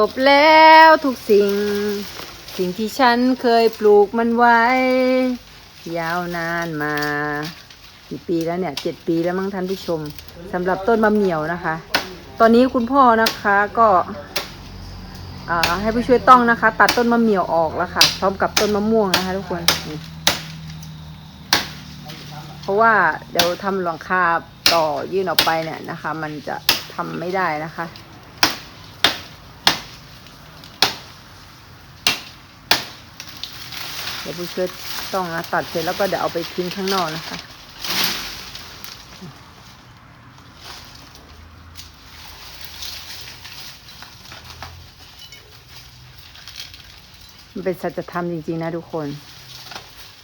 จบแล้วทุกสิ่ง สิ่งที่ฉันเคยปลูกมันไว้ ยาวนานมากี่ปีแล้วเนี่ยเจ็ดปีแล้วมั้งท่านผู้ชมสำหรับต้นมะเหมี่ยวนะคะ ตอนนี้คุณพ่อนะคะก็อ่าให้ผู้ช่วยต้องนะคะ ตัดต้นมะเหมี่ยวออกแล้วค่ะ พร้อมกับต้นมะม่วงนะคะ ทุกคนเพราะว่าเดี๋ยวทำหลังคาต่อยื่นออกไปเนี่ยนะคะ มันจะทำไม่ได้นะคะ ดี๋ยวผู้ช่วยต้องนะตัดเสร็จแล้วก็เดี๋ยวเอาไปทิ้งข้างนอกนะคะมันเป็นสัจธรรมจริง ๆ นะทุกคน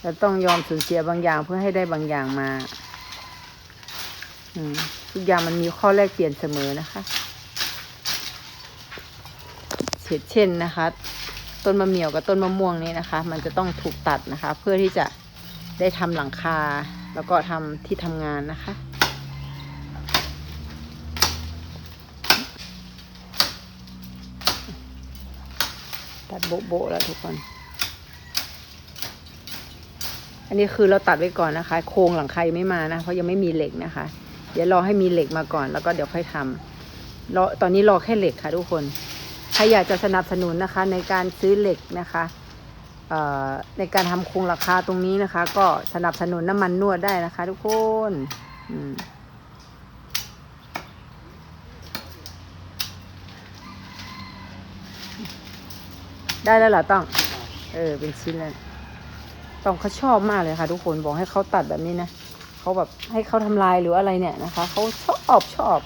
เราต้องยอมสูญเสียบางอย่างเพื่อให้ได้บางอย่างมาอทุกอย่างมันมีข้อแลกเปลี่ยนเสมอนะคะเช่นเช่นนะคะ ต้นมะเหมี่ยวกับต้นมะม่วงนี้นะคะ มันจะต้องถูกตัดนะคะ เพื่อที่จะได้ทำหลังคา แล้วก็ทำที่ทำงานนะคะตัดโบ๊ะๆแล้วทุกคน อันนี้คือเราตัดไว้ก่อนนะคะ โครงหลังคายังไม่มานะ เพราะยังไม่มีเหล็กนะคะ เดี๋ยวรอให้มีเหล็กมาก่อน แล้วก็เดี๋ยวค่อยทำรอตอนนี้รอแค่เหล็กค่ะทุกคน รอยากจะสนับสนุนนะคะในการซื้อเหล็กนะคะในการทำโครงหลังคาตรงนี้นะคะ ก็สนับสนุนน้ำมันนวดได้นะคะ ทุกคนได้แล้วเหรอต้อง เออ เป็นชิ้นแล้วต้องเขาชอบมากเลยค่ะ ทุกคนบอกให้เขาตัดแบบนี้นะเขาแบบให้เขาทำลายหรืออะไรเนี่ยนะคะเขาชอบชอบ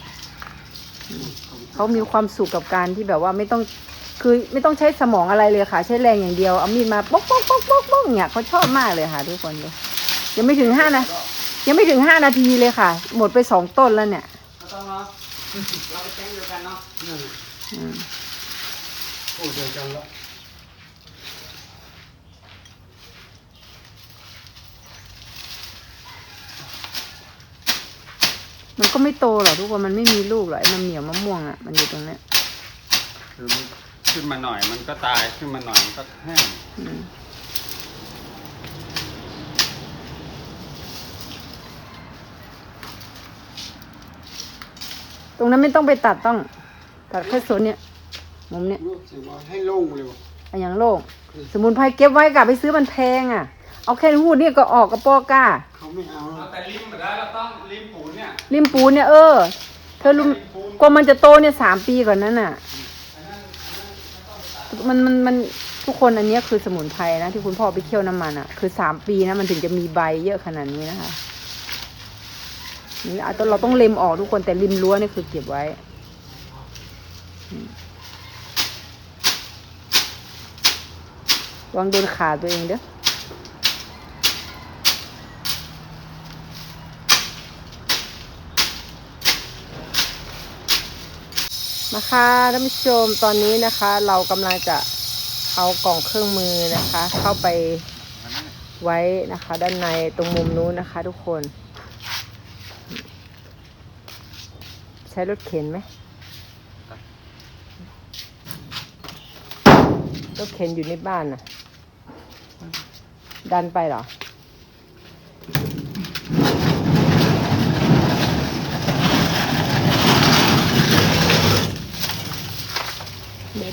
อืม เขามีความสุขกับการที่แบบว่าไม่ต้องคือไม่ต้องใช้สมองอะไรเลยค่ะ ใช้แรงอย่างเดียวเอามีดมาป๊อกป๊อกป๊อกป๊อกป๊อกเนี่ยเขาชอบมากเลยค่ะทุกคนเลยยังไม่ถึงห้านะยังไม่ถึงห้านาทีเลยค่ะ หมดไปสองต้นแล้วเนี่ยก็ต้องเนาะเราไปแจ้งเดียวกันเนาะอืมโอ้เดียวกันแล้ว มันก็ไม่โตหรอกทุกคนมันไม่มีลูกหรอกไอ้มะเหมี่ยวมะม่วงอะมันอยู่ตรงเนี้ยคือมันขึ้นมาหน่อยมันก็ตายขึ้นมาหน่อยมันก็แห้งอืมตรงนั้นไม่ต้องไปตัดต้อง ตัดแค่ส่วนเนี้ยมุมเนี้ยรู้สึกว่าให้โล่งเลยวะ อันอย่างโล่งสมุนไพรเก็บไว้กลับไปซื้อมันแพงอะ เอาแค่หูดนี่ก็ออกกระปอกล้า เขาไม่เอาเอาแต่ริมมาได้เราต้องริมปูนเนี่ยริมปูนเนี่ยเออ เธอรู้กว่ามันจะโตเนี่ยสามปีก่อนนั้นน่ะ มันมันมันทุกคนอันเนี้ยคือสมุนไพรนะที่คุณพ่อไปเคี่ยวน้ำมันอะ คือสามปีนะมันถึงจะมีใบเยอะขนาดนี้นะคะนี่อาจจะเราต้องเล็มออกทุกคนแต่ริมรั้วนี่คือเก็บไว้อืมวางโดนขาตัวเองเด้อ มาค่ะท่านผู้ชมตอนนี้นะคะ เรากำลังจะเอากล่องเครื่องมือนะคะ เข้าไปไว้นะคะ ด้านในตรงมุมนู้นนะคะ ทุกคน ใช้รถเข็นไหมรถเข็นอยู่ในบ้านน่ะดันไปเหรอ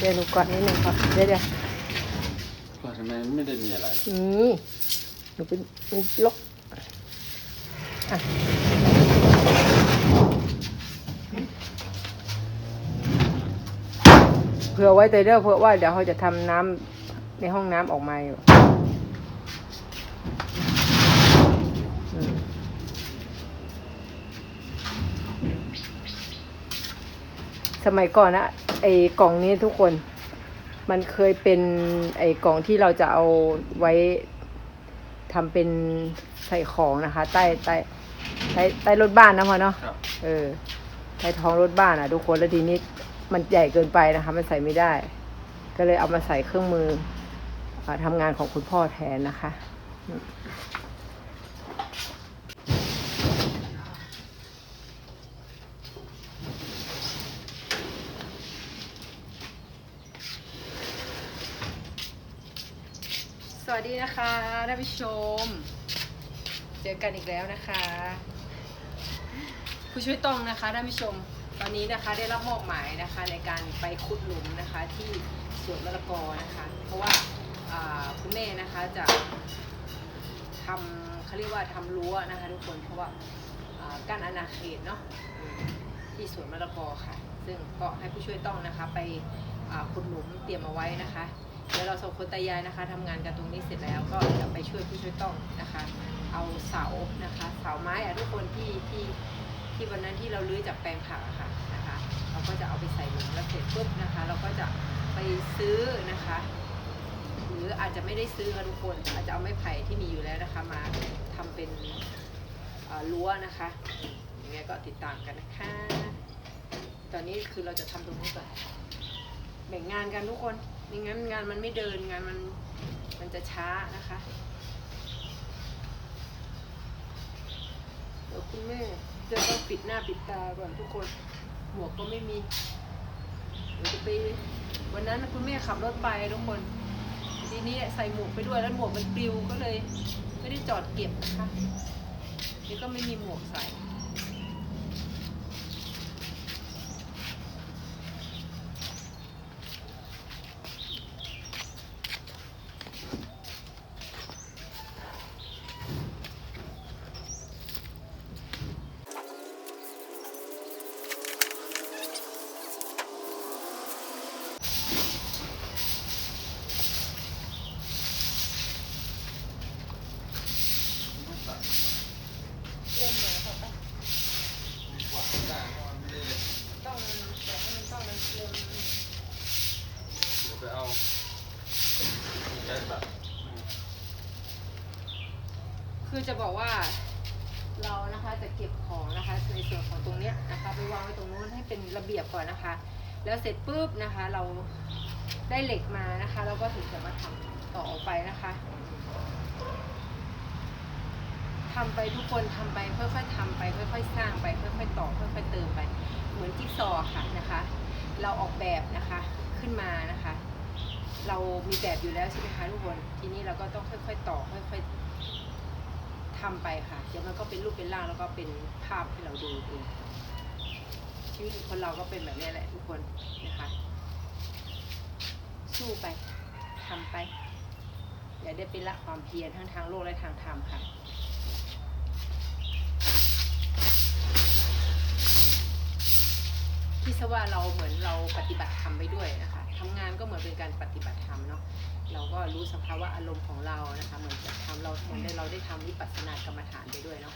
ดี๋ยวเดี๋ยวหนูกอดนิดนึงครับเดี๋ยวเดี๋ยวก็ทำไมไม่ได้มีอะไรนี่หนูเป็นหนูลกอะเผื่อไว้เตยเด้อเผื่อว่าเดี๋ยวเขาจะทำน้ำในห้องน้ำออกมาอยู่อืมสมัยก่อนนะ ไอ้กล่องนี้ทุกคน มันเคยเป็นไอ้กล่องที่เราจะเอาไว้ทำเป็นใส่ของนะคะ ใต้ใต้ใต้ใต้รถบ้านนะพ่อเนาะครับเออใต้ท้องรถบ้านอะ ทุกคนแล้วทีนี้มันใหญ่เกินไปนะคะ มันใส่ไม่ได้ ก็เลยเอามาใส่เครื่องมืออาทำงานของคุณพ่อแทนนะคะอืม วัส ดีนะคะท่านผู้ชม เจอกันอีกแล้วนะคะผู้ช่วยตองนะคะท่านผู้ชม ตอนนี้นะคะได้รับมอบหมายนะคะในการไปขุดหลุมนะคะที่สวนมะละกอนะคะ เพราะว่าคุณแม่นะคะจะทำเขาเรียกว่าทำรั้วนะคะ ทุกคนเพราะว่าอ่ากั้นอาณาเขตเนาะที่สวนมะละกอค่ะ ซึ่งก็ให้ผู้ช่วยต้องนะคะไปขุดหลุมเตรียมเอาไว้นะคะ เดี๋ยวเราสองคนตายายนะคะทำงานกันตรงนี้เสร็จแล้วก็จะไปช่วยผู้ช่วยต้องนะคะ เอาเสานะคะ เสาไม้อะทุกคนที่ที่ที่วันนั้นที่เราลื้อจากแปลงผักอะค่ะนะคะ เราก็จะเอาไปใส่หลุมแล้วเสร็จปุ๊บนะคะ เราก็จะไปซื้อนะคะ หรืออาจจะไม่ได้ซื้อค่ะทุกคนอาจจะเอาไม้ไผ่ที่มีอยู่แล้วนะคะ มาทำเป็นรั้วนะคะยังไงก็ติดตามกันนะคะ ตอนนี้คือเราจะทำตรงนี้ก่อนแบ่งงานกันทุกคน ไม่งั้นงานมันไม่เดินงานมันมันจะช้านะคะเดี๋ยวคุณแม่จะต้องปิดหน้าปิดตาก่อนทุกคนหมวกก็ไม่มีเดี๋ยวจะไปวันนั้นคุณแม่ขับรถไปทุกคน ทีนี้ใส่หมวกไปด้วยแล้วหมวกมันปลิวก็เลย ไม่ได้จอดเก็บนะคะนี่ก็ไม่มีหมวกใส่ เล่นเลยค่ะต้อง ดีกว่าได้เพราะมันไม่ได้ ต้องแต่ให้มันต้องมันเริ่ม เดี๋ยวไปเอาแก๊สแบบ คือจะบอกว่าเรานะคะจะเก็บของนะคะในส่วนของตรงเนี้ยนะคะไปวางไว้ตรงนู้นให้เป็นระเบียบก่อนนะคะ แล้วเสร็จปุ๊บนะคะ เราได้เหล็กมานะคะ เราก็ถึงจะมาทำต่อไปนะคะทำไปทุกคนทำไปค่อยๆทำไปค่อยๆสร้างไปค่อยๆต่อค่อยๆเติมไป เหมือนจิ๊กซอว์ค่ะนะคะ เราออกแบบนะคะขึ้นมานะคะ เรามีแบบอยู่แล้วใช่ไหมคะทุกคนทีนี้เราก็ต้องค่อย ๆ ต่อค่อยๆทำไปค่ะเดี๋ยวมันก็เป็นรูปเป็นร่างแล้วก็เป็นภาพให้เราดูเอง ชีวิตคนเราก็เป็นแบบนี้แหละทุกคนนะคะสู้ไปทำไป อย่าได้เป็นละความเพียรทั้งทางโลกและทางธรรมค่ะคิดซะว่าเราเหมือนเราปฏิบัติธรรมไปด้วยนะคะทำงานก็เหมือนเป็นการปฏิบัติธรรมเนาะเราก็รู้สภาวะอารมณ์ของเรานะคะเหมือนจะทำเราเหมือนได้เราได้ทำวิปัสสนากรรมฐานไปด้วยเนาะ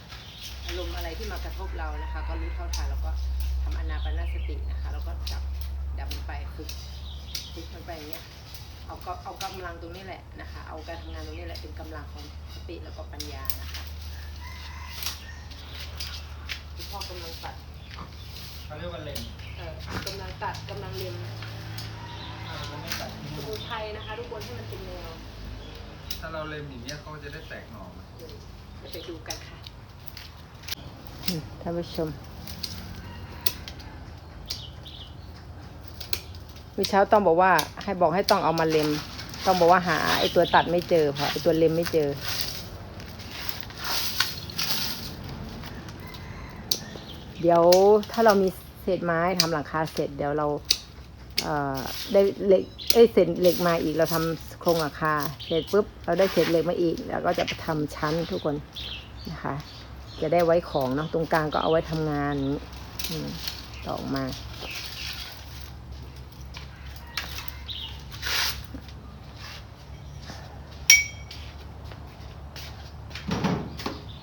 อารมณ์อะไรที่มากระทบเรานะคะ ก็รู้เท่าทันแล้วก็ทำอนาปานสตินะคะ แล้วก็จับดับมันไปฝึกฝึกมันไปอย่างเงี้ยเอาก็เอากำลังตรงนี้แหละนะคะ เอาการทำงานตรงนี้แหละเป็นกำลังของสติแล้วก็ปัญญานะคะคุณพ่อกำลังตัดเขาเรียกว่าเล็มเอ่อกำลังตัดกำลังเล็มถ้าเราไม่ตัดสมุนไพรนะคะ ทุกคนให้มันเป็นแนว ถ้าเราเล็มอย่างเงี้ยเขาจะได้แตกหน่อมาเดี๋ยวจะไปดูกันค่ะ ท่านผู้ชมวิเช้าต้องบอกว่าให้บอกให้ต้องเอามาเล็ม ต้องบอกว่าหาไอตัวตัดไม่เจอเพราะไอตัวเล็มไม่เจอ เดี๋ยวถ้าเรามีเศษไม้ทำหลังคาเสร็จ เดี๋ยวเราเได้เหล็กเอ้เศษเหล็กมาอีกเราทำโครงหลังคาเสร็จปุ๊บเราได้เศษเหล็กมาอีก แล้วก็จะไปทำชั้นทุกคนนะคะ จะได้ไว้ของเนาะตรงกลางก็เอาไว้ทำงานนี้ต่อออกมา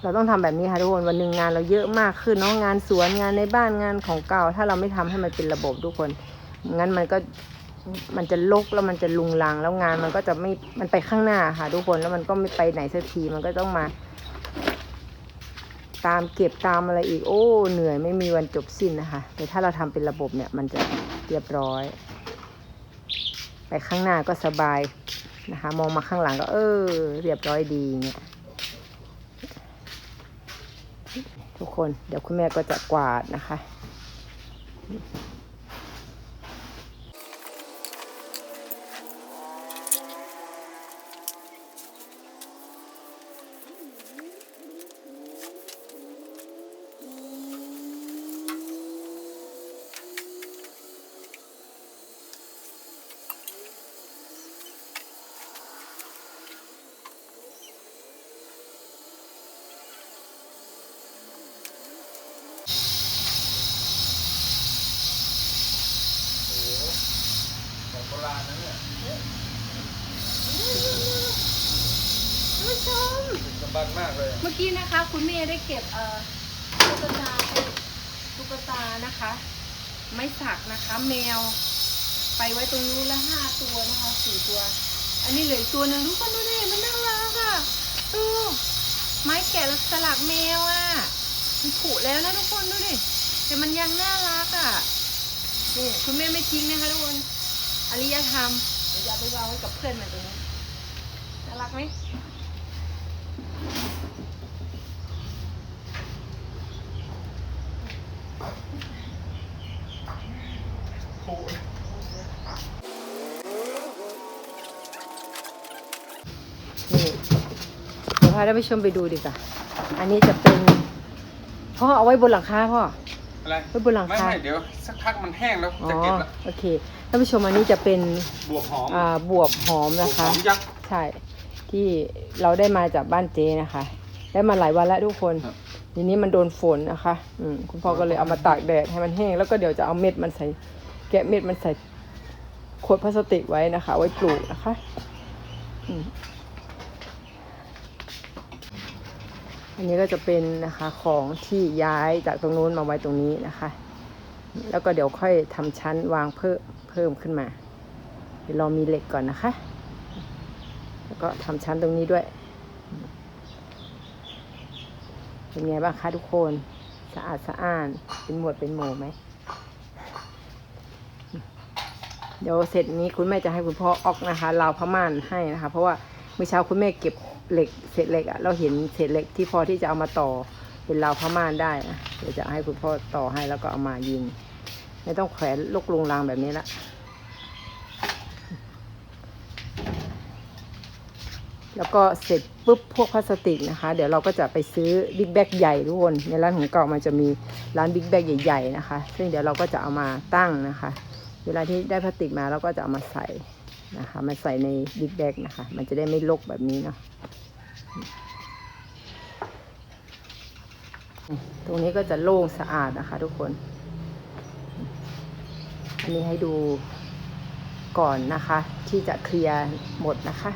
เราต้องทำแบบนี้ค่ะทุกคนวันหนึ่งงานเราเยอะมากขึ้นเนาะงานสวนงานในบ้านงานของเก่า ถ้าเราไม่ทำให้มันเป็นระบบทุกคนงั้นมันก็มันจะลกแล้วมันจะลุงลังแล้วงานมันก็จะไม่มันไปข้างหน้าค่ะทุกคนแล้วมันก็ไม่ไปไหนสักทีมันก็ต้องมา ตามเก็บตามอะไรอีก โอ้เหนื่อยไม่มีวันจบสิ้นนะคะ แต่ถ้าเราทำเป็นระบบเนี่ยมันจะเรียบร้อย ไปข้างหน้าก็สบายนะคะ มองมาข้างหลังก็เออ เรียบร้อยดีเนี่ยทุกคนเดี๋ยวคุณแม่ก็จะกวาดนะคะ โบราณนะเนี่ย ท่านผู้ชม ดึกดำบรรพ์มา กี้นะคะ คุณเมย์ได้เก็บเอ่อตุ๊กตาตุ๊กตานะคะ ไม้สักนะคะ แมว ไปไว้ตรงนู้นละห้าตัวนะคะสี่ตัว อันนี้เหลือตัวหนึ่งทุกคนดูดิมันน่ารักอะดูไม้แกะสลักแมวอะมันผุแล้วนะทุกคนดูดิแต่มันยังน่ารักอะนี่คุณแม่ไม่ทิ้งนะคะทุกคนอริยธรรมเดี๋ยวจะเอาไปวางไว้กับเพื่อนมันตรงนี้น่ารักไหม พาท่านผู้ชมไปดูดีกว่า อันนี้จะเป็นพ่อเอาไว้บนหลังคาพ่อ อะไรไว้บนหลังไม่คาไม่เดี๋ยวสักพักมันแห้งแล้วอ๋อ จะเก็บละโอเค ท่านผู้ชมอันนี้จะเป็นบวบหอมอ่าบวบหอมบวนะบหคะ อมยักษ์ ใช่ ที่เราได้มาจากบ้านเจนะคะ ได้มาหลายวันแล้วทุกคนครับ ทีนี้มันโดนฝนนะคะ อืมคุณพ่อก็เลยเอามาตากแดดให้มันแห้ง แล้วก็เดี๋ยวจะเอาเม็ดมันใส่ แกะเม็ดมันใส่ขวดพลาสติกไว้นะคะ ไว้ปลูกนะคะ อืม อันนี้ก็จะเป็นนะคะของที่ย้ายจากตรงนู้นมาไว้ตรงนี้นะคะ แล้วก็เดี๋ยวค่อยทำชั้นวางเพิ่มเพิ่มขึ้นมา เดี๋ยวเรามีเหล็กก่อนนะคะ แล้วก็ทำชั้นตรงนี้ด้วย เป็นไงบ้างคะทุกคนสะอาดสะอ้านเป็นหมวดเป็นหมู่ไหมเดี๋ยวเสร็จนี้คุณแม่จะให้คุณพ่อออกนะคะราวผ้าม่านให้นะคะ เพราะว่าเมื่อเช้าคุณแม่เก็บ เหล็กเศษเหล็กอะเราเห็นเศษเหล็กที่พอที่จะเอามาต่อเป็นราวผ้าม่านได้นะเดี๋ยวจะให้คุณพ่อต่อให้แล้วก็เอามายิง ไม่ต้องแขวนลกลงรางแบบนี้ละแล้วก็เสร็จปุ๊บพวกพลาสติกนะคะ เดี๋ยวเราก็จะไปซื้อบิ๊กแบกใหญ่ทุกคนในร้านของเก่ามันจะมีร้านบิ๊กแบกใหญ่ ๆ นะคะ ซึ่งเดี๋ยวเราก็จะเอามาตั้งนะคะ เวลาที่ได้พลาสติกมาเราก็จะเอามาใส่ นะคะมาใส่ในบิ๊กแบกนะคะ มันจะได้ไม่ลกแบบนี้เนาะตรงนี้ก็จะโล่งสะอาดนะคะทุกคน อันนี้ให้ดูก่อนนะคะ ที่จะเคลียร์หมดนะคะ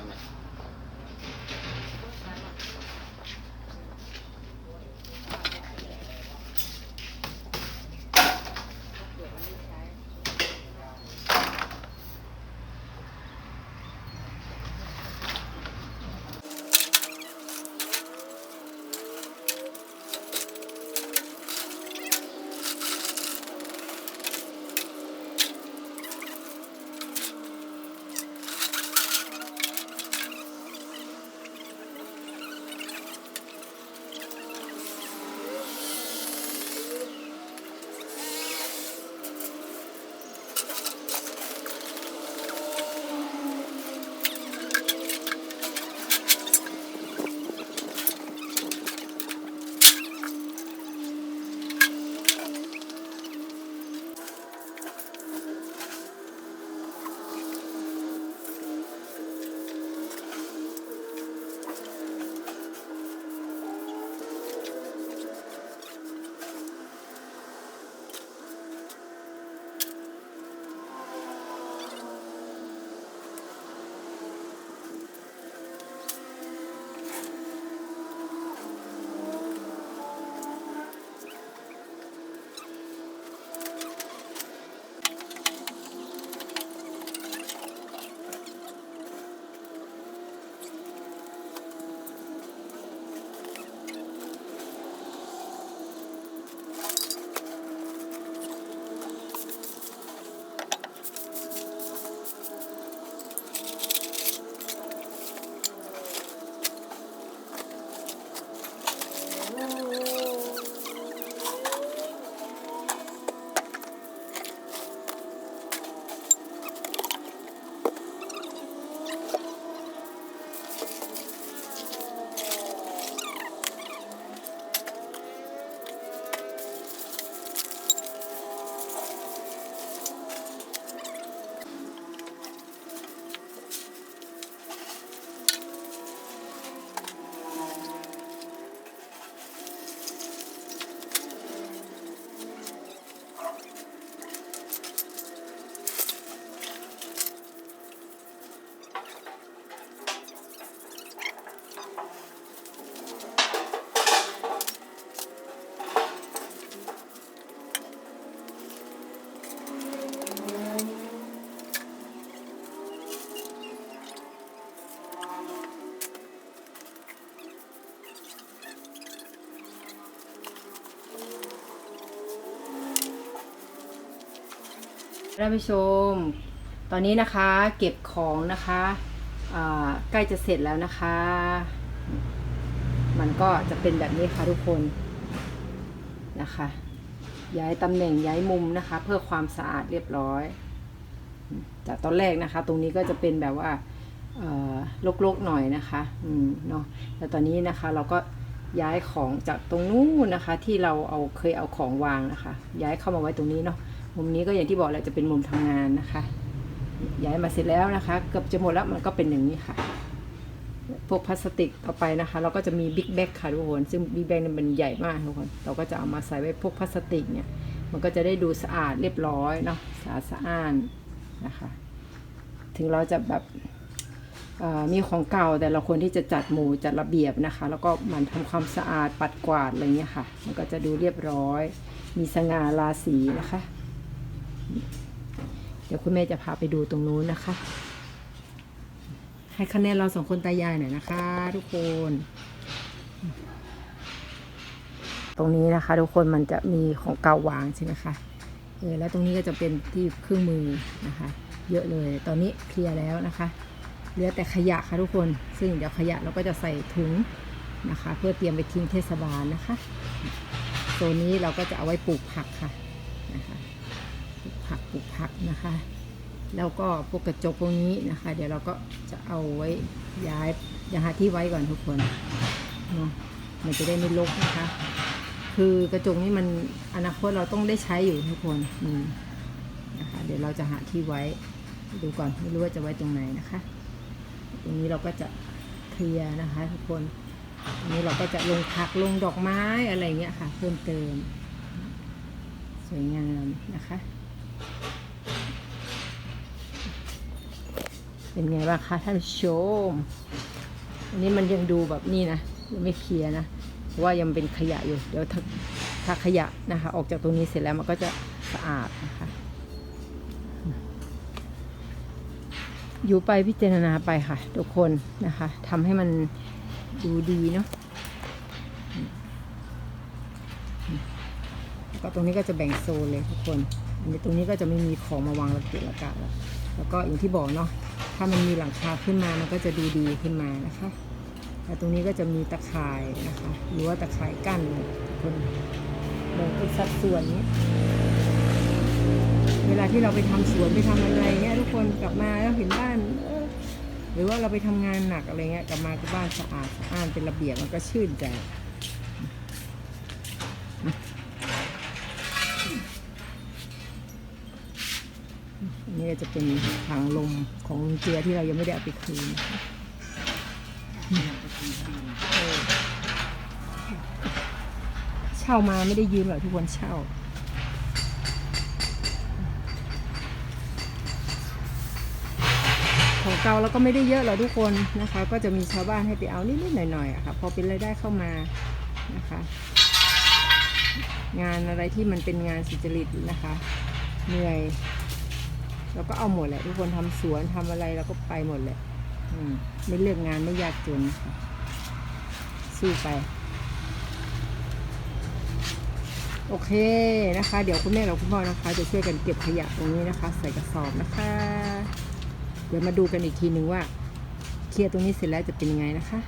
า ท่านผู้ชม ตอนนี้นะคะเก็บของนะคะใกล้จะเสร็จแล้วนะคะ มันก็จะเป็นแบบนี้ค่ะทุกคนนะคะ ย้ายตำแหน่งย้ายมุมนะคะ เพื่อความสะอาดเรียบร้อย จากตอนแรกนะคะ ตรงนี้ก็จะเป็นแบบว่าลกๆหน่อยนะคะอืมเนาะแต่ตอนนี้นะคะเราก็ย้ายของจากตรงนู้นนะคะ ที่เราเอาเคยเอาของวางนะคะ ย้ายเข้ามาไว้ตรงนี้เนาะ มุมนี้ก็อย่างที่บอกแหละจะเป็นมุมทำงานนะคะ ย้ายมาเสร็จแล้วนะคะ เกือบจะหมดแล้วมันก็เป็นอย่างนี้ค่ะ พวกพลาสติกต่อไปนะคะ เราก็จะมีบิ๊กแบ็กค่ะทุกคน ซึ่งบิ๊กแบ็กเนี่ยมันใหญ่มากทุกคน เราก็จะเอามาใส่ไว้พวกพลาสติกเนี่ย มันก็จะได้ดูสะอาดเรียบร้อยเนาะสะอาดสะอ้านนะคะ ถึงเราจะแบบมีของเก่าแต่เราควรที่จะจัดหมู่จัดระเบียบนะคะ แล้วก็หมันทำความสะอาดปัดกวาดอะไรเงี้ยค่ะ มันก็จะดูเรียบร้อย มีสง่าราศีนะคะ เดี๋ยวคุณแม่จะพาไปดูตรงนู้นนะคะ ให้คะแนนเราสองคนตายายหน่อยนะคะ ทุกคน ตรงนี้นะคะ ทุกคนมันจะมีของเก่าวางใช่ไหมคะเออแล้วตรงนี้ก็จะเป็นที่เครื่องมือนะคะ เยอะเลยตอนนี้เคลียร์แล้วนะคะเหลือแต่ขยะค่ะทุกคน ซึ่งเดี๋ยวขยะเราก็จะใส่ถุงนะคะ เพื่อเตรียมไปทิ้งเทศบาลนะคะโซนนี้เราก็จะเอาไว้ปลูกผักค่ะนะคะ ผักปลูกผักนะคะ แล้วก็พวกกระจกพวกนี้นะคะ เดี๋ยวเราก็จะเอาไว้ย้ายอย่าหาที่ไว้ก่อนทุกคนเนาะมันจะได้ไม่รกนะคะ คือกระจกนี้มันอนาคตเราต้องได้ใช้อยู่ทุกคนอืมนะคะ เดี๋ยวเราจะหาที่ไว้ดูก่อนไม่รู้ว่าจะไว้ตรงไหนนะคะ ตรงนี้เราก็จะเคลียร์นะคะทุกคนตรงนี้เราก็จะลงผักลงดอกไม้อะไรเงี้ยค่ะ เพิ่มเติม สวยงามนะคะ เป็นไงบ้างคะท่านผู้ชม อันนี้มันยังดูแบบนี่นะยังไม่เคลียร์นะว่ายังเป็นขยะอยู่ เดี๋ยวถ้าถ้าขยะนะคะ ออกจากตรงนี้เสร็จแล้วมันก็จะสะอาดนะคะ อยู่ไปพิจารณาไปค่ะ ทุกคนนะคะทำให้มันดูดีเนาะแล้วก็ตรงนี้ก็จะแบ่งโซนเลยทุกคน ตรงนี้ก็จะไม่มีของมาวางระเกะระกะแล้วแล้วก็อย่างที่บอกเนาะถ้ามันมีหลังคาขึ้นมามันก็จะดูดีขึ้นมานะคะแล้วตรงนี้ก็จะมีตะข่ายนะคะหรือว่าตะข่ายกั้นคนแบ่งเป็นสัดส่วนนี้เวลาที่เราไปทำสวนไปทำอะไรเงี้ยทุกคนกลับมาแล้วเห็นบ้านหรือว่าเราไปทำงานหนักอะไรเงี้ยกลับมาก็บ้านสะอาดสะอ้านเป็นระเบียบมันก็ชื่นใจ อั นนี้ก็จะเป็นถังลมของลุงเจียที่เรายังไม่ได้เอาไปคืนเช่ามาไม่ได้ยืมหรอกทุกคนเช่าของเก่าเราก็ไม่ได้เยอะหรอกทุกคนนะคะ ก็จะมีชาวบ้านให้ไปเอานิดๆหน่อยๆอะค่ะ พอเป็นรายได้เข้ามานะคะ งานอะไรที่มันเป็นงานสุจริตนะคะ เหนื่อย เราก็เอาหมดแหละทุกคนทำสวนทำอะไรเราก็ไปหมดแหละ อืม ไม่เลือกงานไม่ยากจนค่ะสู้ไป โอเคนะคะ เดี๋ยวคุณแม่กับคุณพ่อนะคะ จะช่วยกันเก็บขยะตรงนี้นะคะ ใส่กระสอบนะคะ เดี๋ยวมาดูกันอีกทีหนึ่งว่า เคลียร์ตรงนี้เสร็จแล้วจะเป็นยังไงนะคะ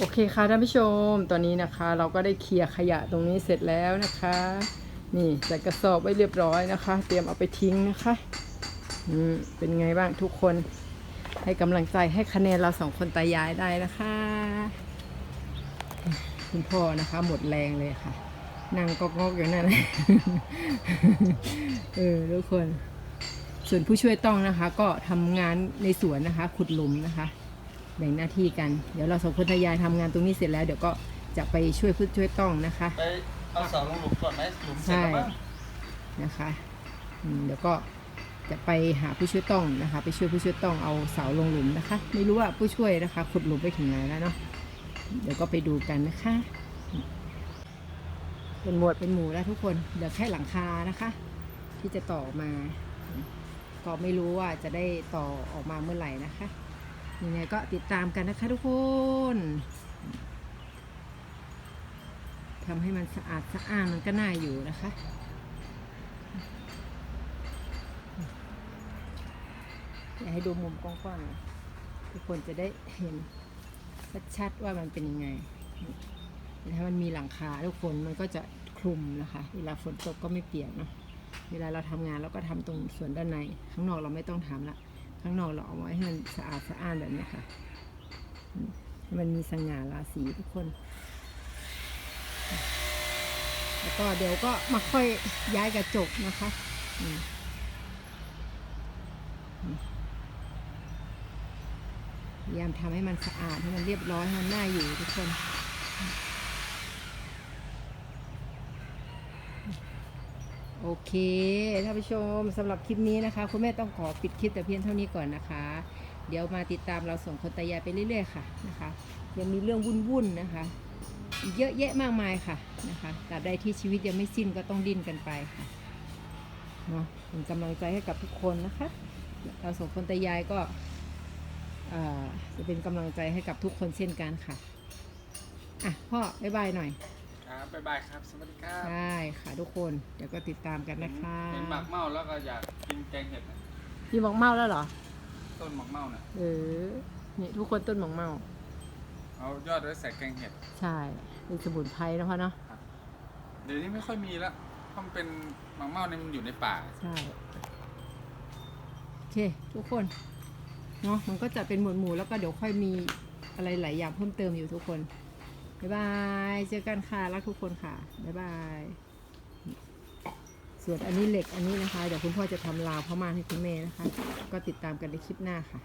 โอเคค่ะท่านผู้ชม ตอนนี้นะคะ เราก็ได้เคลียร์ขยะตรงนี้เสร็จแล้วนะคะ นี่ใส่กระสอบไว้เรียบร้อยนะคะ เตรียมเอาไปทิ้งนะคะอืมเป็นไงบ้างทุกคน ให้กำลังใจให้คะแนนเราสองคนตายายได้นะคะ คุณพ่อนะคะ หมดแรงเลยค่ะ นั่งกอกๆอยู่นั่นเลยเออทุกคน ส่วนผู้ช่วยต้องนะคะ ก็ทำงานในสวนนะคะ ขุดหลุมนะคะ แบ่งหน้าที่กัน เดี๋ยวเราสองคนทายายทำงานตรงนี้เสร็จแล้ว เดี๋ยวก็จะไปช่วยผู้ช่วยต้องนะคะ ไปเอาเสาลงหลุมก่อนไหมหลุมเสร็จแล้วมั้งนะคะอืมเดี๋ยวก็จะไปหาผู้ช่วยต้องนะคะ ไปช่วยผู้ช่วยต้องเอาเสาลงหลุมนะคะ ไม่รู้ว่าผู้ช่วยนะคะขุดหลุมไปถึงไหนแล้วเนาะเดี๋ยวก็ไปดูกันนะคะ เป็นหมวดเป็นหมู่แล้วทุกคนเหลือแค่หลังคานะคะ ที่จะต่อออกมา ก็ไม่รู้ว่าจะได้ต่อออกมาเมื่อไหร่นะคะ ยังไงก็ติดตามกันนะคะทุกคนทำให้มันสะอาดสะอ้านมันก็น่าอยู่นะคะ อยากให้ดูมุมกว้างๆทุกคนจะได้เห็นชัดๆว่ามันเป็นยังไงถ้ามันมีหลังคาทุกคนมันก็จะคลุมนะคะ เวลาฝนตกก็ไม่เปียกเนาะเวลาเราทำงานเราก็ทำตรงส่วนด้านใน ข้างนอกเราไม่ต้องทำละ ข้างนอกเราเอาไว้ให้มันสะอาดสะอ้านแบบนี้ค่ะ มันมีสง่าราศีทุกคน แล้วก็เดี๋ยวก็มาค่อยย้ายกระจกนะคะพยายามทำให้มันสะอาดให้มันเรียบร้อยให้มันน่าอยู่ทุกคน โอเคท่านผู้ชมสำหรับคลิปนี้นะคะ คุณแม่ต้องขอปิดคลิปแต่เพียงเท่านี้ก่อนนะคะ เดี๋ยวมาติดตามเราส่งคนตายายไปเรื่อย ๆ ค่ะนะคะ ยังมีเรื่องวุ่นๆนะคะ เยอะแยะมากมายค่ะนะคะตราบใดที่ชีวิตยังไม่สิ้นก็ต้องดิ้นกันไปค่ะเนาะเป็นกำลังใจให้กับทุกคนนะคะ เราส่งคนตายายก็จะเป็นกำลังใจให้กับทุกคนเช่นกันค่ะอะพ่อบ๊ายบายหน่อย บบ๊ายบายครับ สวัสดีครับใช่ค่ะทุกคน เดี๋ยวก็ติดตามกันนะคะเห็นหมักเมาแล้วก็อยากกินแกงเห็ดน่ะพี่หมอกเมาแล้วเหรอ ต้นหมักเมาน่ะเออ นี่ทุกคนต้นหมอกเมา เอายอดไว้ใส่แกงเห็ด ใช่ เป็นสมุนไพรนะพ่อเนาะ เดี๋ยวนี้ไม่ค่อยมีแล้วเพราะมันเป็นหมักเมาเนี่ยมันอยู่ในป่า ใช่ โอเค ทุกคน เนาะมันก็จะเป็นหมวดหมู่แล้วก็เดี๋ยวค่อยมีอะไรหลายอย่างเพิ่มเติมอยู่ทุกคน บ๊ายบาย เจอกันค่ะ รักทุกคนค่ะ บ๊ายบาย ส่วนอันนี้เหล็กอันนี้นะคะ เดี๋ยวคุณพ่อจะทำราวพม่านให้คุณแม่นะคะ ก็ติดตามกันในคลิปหน้าค่ะ